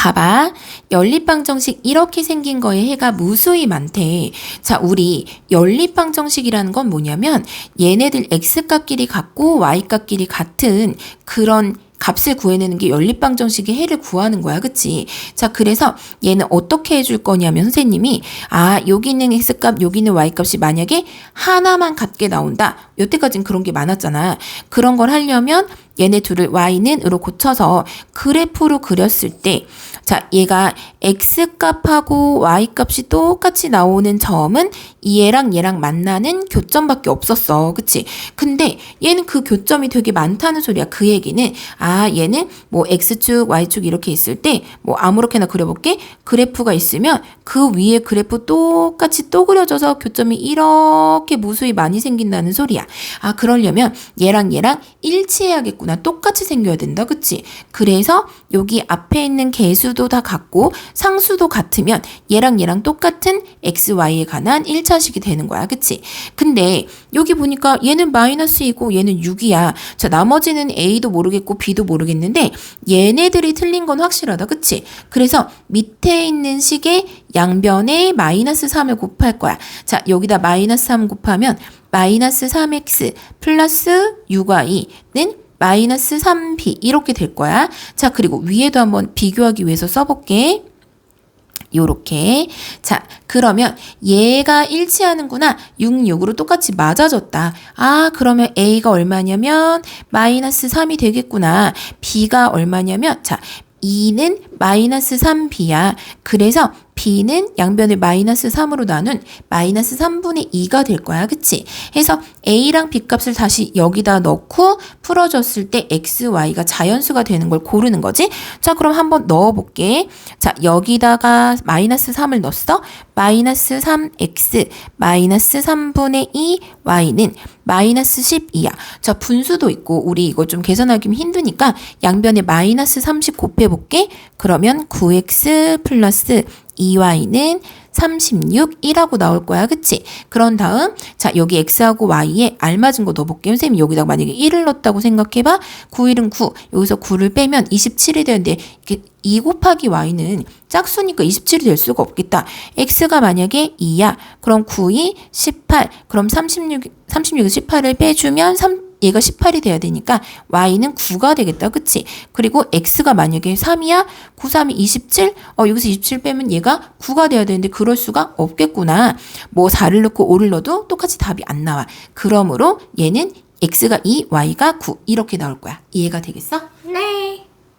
봐봐. 연립방 정식 이렇게 생긴 거에 해가 무수히 많대. 자, 우리 연립방 정식이라는 건 뭐냐면 얘네들 x값끼리 같고 y값끼리 같은 그런 값을 구해내는 게 연립방정식의 해를 구하는 거야. 그치? 자, 그래서 얘는 어떻게 해줄 거냐면 선생님이 아, 여기 있는 x값, 여기 있는 y값이 만약에 하나만 같게 나온다. 여태까진 그런 게 많았잖아. 그런 걸 하려면 얘네 둘을 y는 으로 고쳐서 그래프로 그렸을 때 자, 얘가 x값하고 y값이 똑같이 나오는 점은 얘랑 얘랑 만나는 교점밖에 없었어. 그치? 근데 얘는 그 교점이 되게 많다는 소리야. 그 얘기는 아, 얘는 뭐 x축, y축 이렇게 있을 때 뭐 아무렇게나 그려볼게. 그래프가 있으면 그 위에 그래프 똑같이 또 그려져서 교점이 이렇게 무수히 많이 생긴다는 소리야. 아, 그러려면 얘랑 얘랑 일치해야겠 구나. 똑같이 생겨야 된다. 그치? 그래서 여기 앞에 있는 개수도 다 같고 상수도 같으면 얘랑 얘랑 똑같은 x, y에 관한 1차식이 되는 거야. 그치? 근데 여기 보니까 얘는 마이너스이고 얘는 6이야. 자, 나머지는 a도 모르겠고 b도 모르겠는데 얘네들이 틀린 건 확실하다. 그치? 그래서 밑에 있는 식의 양변에 마이너스 3을 곱할 거야. 자, 여기다 마이너스 3 곱하면 마이너스 3x 플러스 6y는 마이너스 3b 이렇게 될 거야. 자, 그리고 위에도 한번 비교하기 위해서 써볼게. 요렇게. 자, 그러면 얘가 일치하는구나. 6, 6으로 똑같이 맞아졌다. 아, 그러면 A가 얼마냐면 마이너스 3이 되겠구나. B가 얼마냐면, 자, 2는 마이너스 3B야. 그래서 B는 양변을 마이너스 3으로 나눈 마이너스 3분의 2가 될 거야. 그치? 해서 A랑 B 값을 다시 여기다 넣고 풀어줬을 때 X, Y가 자연수가 되는 걸 고르는 거지? 자, 그럼 한번 넣어볼게. 자, 여기다가 마이너스 3을 넣었어. 마이너스 3X, 마이너스 3분의 2 Y는 마이너스 12야. 자, 분수도 있고, 우리 이거 좀 계산하기 힘드니까 양변에 마이너스 30 곱해볼게. 그러면 9X 플러스 2y는 36이라고 나올 거야. 그치? 그런 다음, 자, 여기 x하고 y에 알맞은 거 넣어볼게요. 선생님, 여기다 만약에 1을 넣었다고 생각해봐. 9, 1은 9. 여기서 9를 빼면 27이 되는데, 이렇게 2 곱하기 y는 짝수니까 27이 될 수가 없겠다. x가 만약에 2야. 그럼 9, 2, 18. 그럼 36, 36에서 18을 빼주면 3, 얘가 18이 돼야 되니까 y는 9가 되겠다. 그치? 그리고 x가 만약에 3이야? 9, 3이 27? 어, 여기서 27 빼면 얘가 9가 돼야 되는데 그럴 수가 없겠구나. 뭐 4를 넣고 5를 넣어도 똑같이 답이 안 나와. 그러므로 얘는 x가 2, y가 9 이렇게 나올 거야. 이해가 되겠어? 네.